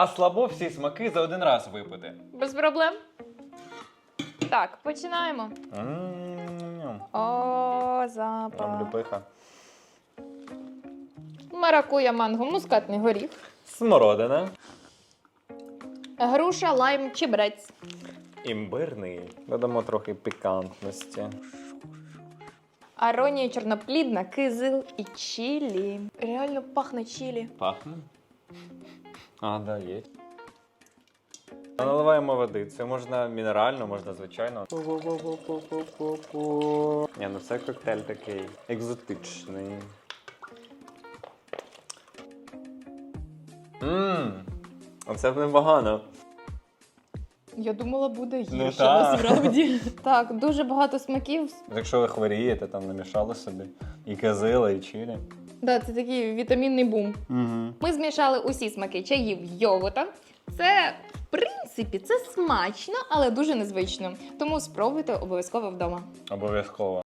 А слабо всі смаки за один раз випити. Без проблем. Так, починаємо. М, О, Прям запах. люпиха. Маракуя, манго, мускатний горіх. Смородина. Груша, лайм, чебрець. Імбирний. Додамо трохи пікантності. Аронія чорноплідна, кизил і чілі. Реально пахне чілі. Пахне. А, да, є. Наливаємо води. Це можна мінерально, можна звичайно. Ні, ну це коктейль такий екзотичний. Ммм, оце б непогано. Я думала, буде гірше Ну, та. насправді. Так, дуже багато смаків. Якщо ви хворієте, там намішали собі і казила, і чилі. Да, це такий вітамінний бум. Угу. Ми змішали усі смаки чаїв йогурта. Це, в принципі, це смачно, але дуже незвично. Тому спробуйте обов'язково вдома. Обов'язково.